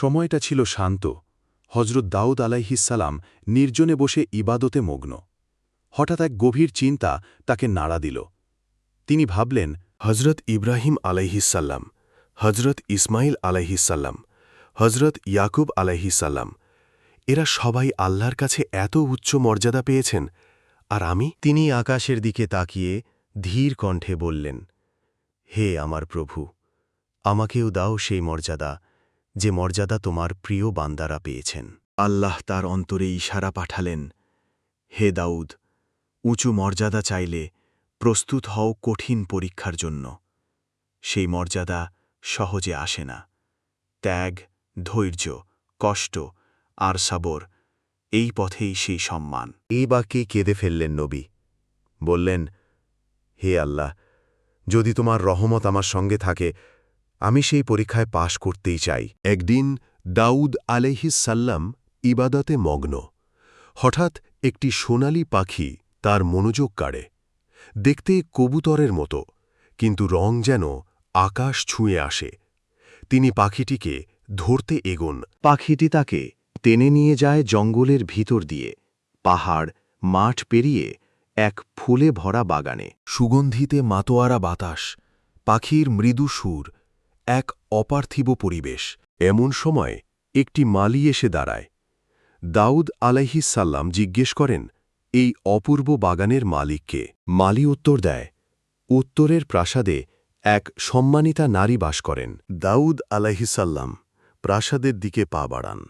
সময়টা ছিল শান্ত। হজরত দাউদ আলাইহিসালাম নির্জনে বসে ইবাদতে মগ্ন। হঠাৎ এক গভীর চিন্তা তাকে নাড়া দিল। তিনি ভাবলেন হজরত ইব্রাহিম আলাইহিসাল্লাম হজরত ইসমাইল আলাইহিসাল্লাম হজরত ইয়াকুব আলাইহিসাল্লাম এরা সবাই আল্লাহর কাছে এত উচ্চ মর্যাদা পেয়েছেন, আর আমি? তিনি আকাশের দিকে তাকিয়ে ধীর কণ্ঠে বললেন, হে আমার প্রভু, আমাকেও দাও সেই মর্যাদা যে মর্যাদা তোমার প্রিয় বান্দারা পেয়েছেন। আল্লাহ তার অন্তরে ইশারা পাঠালেন, হে দাউদ, উঁচু মর্যাদা চাইলে প্রস্তুত হও কঠিন পরীক্ষার জন্য। সেই মর্যাদা সহজে আসে না। ত্যাগ, ধৈর্য, কষ্ট আর সাবর, এই পথেই সেই সম্মান। এই বাক্যে কেঁদে ফেললেন নবী। বললেন, হে আল্লাহ, যদি তোমার রহমত আমার সঙ্গে থাকে আমি সেই পরীক্ষায় পাশ করতেই চাই। একদিন দাউদ আলাইহিসাল্লাম ইবাদতে মগ্ন। হঠাৎ একটি সোনালি পাখি তার মনোযোগ কাড়ে। দেখতে কবুতরের মতো, কিন্তু রং যেন আকাশ ছুঁয়ে আসে। তিনি পাখিটিকে ধরতে এগোন। পাখিটি তাকে টেনে নিয়ে যায় জঙ্গলের ভিতর দিয়ে। পাহাড়, মাঠ পেরিয়ে এক ফুলে ভরা বাগানে। সুগন্ধিতে মাতোয়ারা বাতাস, পাখির মৃদু সুর। এক অপার্থিব পরিবেশ। এমন সময় একটি মালি এসে দাঁড়ায়। দাউদ আলাইহিসাল্লাম জিজ্ঞেস করেন, এই অপূর্ব বাগানের মালিককে? মালি উত্তর দেয়, উত্তরের প্রাসাদে এক সম্মানিতা নারী বাস করেন। দাউদ আলাইহিসাল্লাম প্রাসাদের দিকে পা বাড়ান।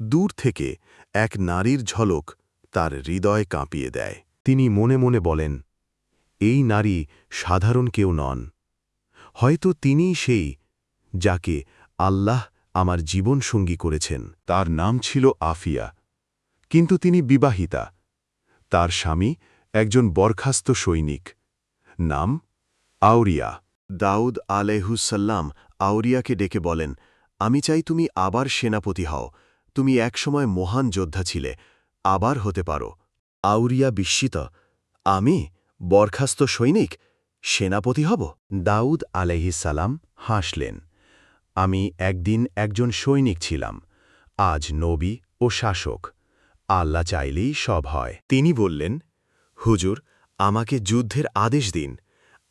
দূর থেকে এক নারীর ঝলক তার হৃদয় কাঁপিয়ে দেয়। তিনি মনে মনে বলেন, এই নারী সাধারণ কেউ নন। হয়তো তিনিই সেই যাকে আল্লাহ আমার জীবন সঙ্গী করেছেন। তার নাম ছিল আফিয়া কিন্তু তিনি বিবাহিতা। তার স্বামী একজন বরখাস্ত সৈনিক নাম আউরিয়া দাউদ আলেহুসাল্লাম আউরিয়াকে ডেকে বলেন আমি চাই তুমি আবার সেনাপতি হও। তুমি একসময় মহান যোদ্ধা ছিলে আবার হতে পারো। আউরিয়া বিস্মিত আমি বরখাস্ত সৈনিক? সেনাপতি হব? দাউদ আলহিসাল্লাম হাসলেন, আমি একদিন একজন সৈনিক ছিলাম, আজ নবী ও শাসক, আল্লাহ চাইলেই সব হয়। তিনি বললেন, হুজুর, আমাকে যুদ্ধের আদেশ দিন,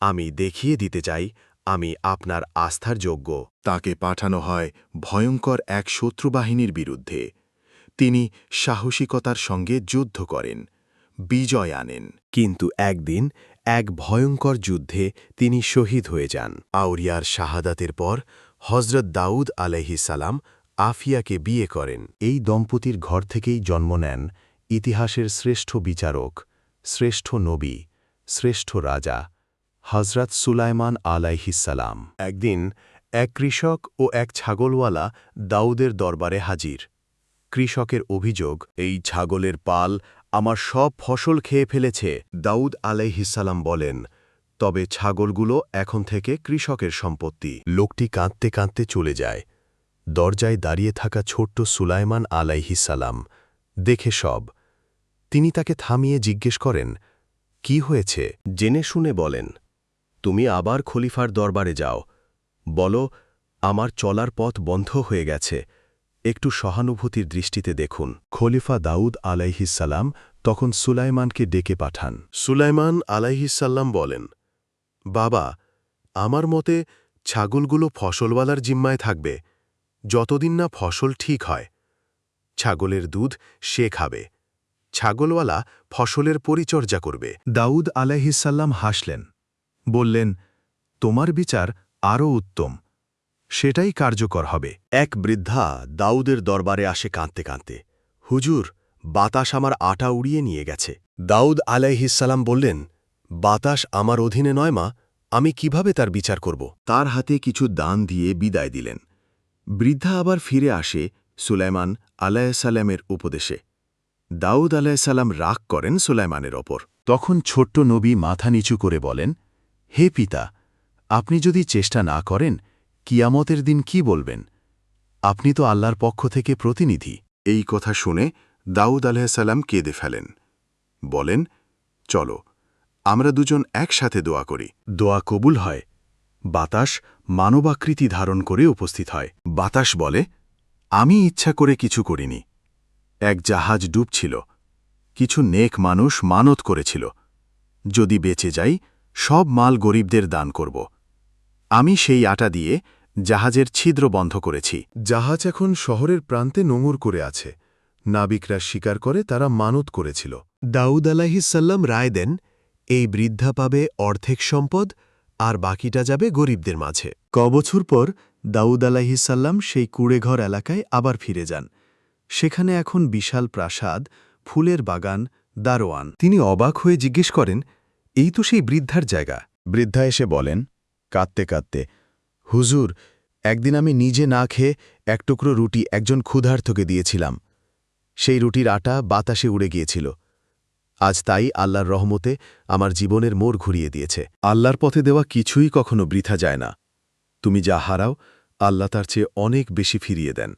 আমি দেখিয়ে দিতে চাই, আমি আপনার আস্থার যোগ্য। তাকে পাঠানো হয় ভয়ঙ্কর এক শত্রুবাহিনীর বিরুদ্ধে। তিনি সাহসিকতার সঙ্গে যুদ্ধ করেন, বিজয় আনেন। কিন্তু একদিন এক ভয়ঙ্কর যুদ্ধে তিনি শহীদ হয়ে যান। আউরিয়ার শাহাদাতের পর হজরত দাউদ সালাম আফিয়াকে বিয়ে করেন। এই দম্পতির ঘর থেকেই জন্ম নেন ইতিহাসের শ্রেষ্ঠ বিচারক, শ্রেষ্ঠ নবী, শ্রেষ্ঠ রাজা হজরত সুলাইমান আলাইহিসালাম একদিন এক কৃষক ও এক ছাগলওয়ালা দাউদের দরবারে হাজির। কৃষকের অভিযোগ, এই ছাগলের পাল আমার সব ফসল খেয়ে ফেলেছে, দাউদ আলাইহিসাল্লাম বলেন। তবে ছাগলগুলো এখন থেকে কৃষকের সম্পত্তি। লোকটি কাঁদতে কাঁদতে চলে যায়। দরজায় দাঁড়িয়ে থাকা ছোট্ট সুলাইমান আলাইহিসাল্লাম দেখে সব। তিনি তাকে থামিয়ে জিজ্ঞেস করেন, কি হয়েছে? জেনে শুনে বলেন, তুমি আবার খলিফার দরবারে যাও। বলো, আমার চলার পথ বন্ধ হয়ে গেছে। একটু সহানুভূতির দৃষ্টিতে দেখুন। খলিফা দাউদ আলাইহিসাল্লাম তখন সুলাইমানকে ডেকে পাঠান। সুলাইমান আলাইহিসাল্লাম বলেন, বাবা, আমার মতে ছাগলগুলো ফসলওয়ালার জিম্মায় থাকবে। যতদিন না ফসল ঠিক হয়, ছাগলের দুধ সে খাবে। ছাগলওয়ালা ফসলের পরিচর্যা করবে। দাউদ আলাইহিসাল্লাম হাসলেন, বললেন, তোমার বিচার আরও উত্তম। সেটাই কার্যকর হবে। এক বৃদ্ধা দাউদের দরবারে আসে কাঁদতে কাঁদতে। হুজুর, বাতাস আমার আটা উড়িয়ে নিয়ে গেছে। দাউদ আলাইহিসাল্লাম বললেন, বাতাস আমার অধীনে নয় মা, আমি কীভাবে তার বিচার করব? তার হাতে কিছু দান দিয়ে বিদায় দিলেন। বৃদ্ধা আবার ফিরে আসে সুলাইমান আলাইসাল্লামের উপদেশে। দাউদ আলাইসাল্লাম রাগ করেন সুলাইমানের ওপর। তখন ছোট্ট নবী মাথা নিচু করে বলেন, হে পিতা, আপনি যদি চেষ্টা না করেন কিয়ামতের দিন কি বলবেন? আপনি তো আল্লাহর পক্ষ থেকে প্রতিনিধি। এই কথা শুনে দাউদ আলাইসাল্লাম কেঁদে ফেলেন। বলেন চলো আমরা দুজন একসাথে দোয়া করি। দোয়া কবুল হয়। বাতাস মানবাকৃতি ধারণ করে উপস্থিত হয়। বাতাস বলে আমি ইচ্ছা করে কিছু করিনি। এক জাহাজ ডুবছিল। কিছু নেক মানুষ মানত করেছিল। যদি বেঁচে যাই সব মাল গরিবদের দান করব। আমি সেই আটা দিয়ে জাহাজের ছিদ্র বন্ধ করেছি। জাহাজ এখন শহরের প্রান্তে নোঙর করে আছে। নাবিকরা স্বীকার করে তারা মানত করেছিল। দাউদ আলাহিসাল্লাম রায় দেন এই বৃদ্ধা পাবে অর্ধেক সম্পদ আর বাকিটা যাবে গরিবদের মাঝে। কবছর পর দাউদ আলাহিসাল্লাম সেই কুড়েঘর এলাকায় আবার ফিরে যান। সেখানে এখন বিশাল প্রাসাদ ফুলের বাগান দারোয়ান। তিনি অবাক হয়ে জিজ্ঞেস করেন এই তো সেই বৃদ্ধার জায়গা? বৃদ্ধা এসে বলেন কাঁদতে কাঁদতে, হুজুর, একদিন আমি নিজে না খেয়ে এক টুকরো রুটি একজন ক্ষুধার্থকে দিয়েছিলাম। সেই রুটির আটা বাতাসে উড়ে গিয়েছিল। আজ তাই আল্লাহর রহমতে আমার জীবনের মোড় ঘুরিয়ে দিয়েছে। আল্লাহর পথে দেওয়া কিছুই কখনো বৃথা যায় না। তুমি যা হারাও, আল্লাহ তার চেয়ে অনেক বেশি ফিরিয়ে দেন।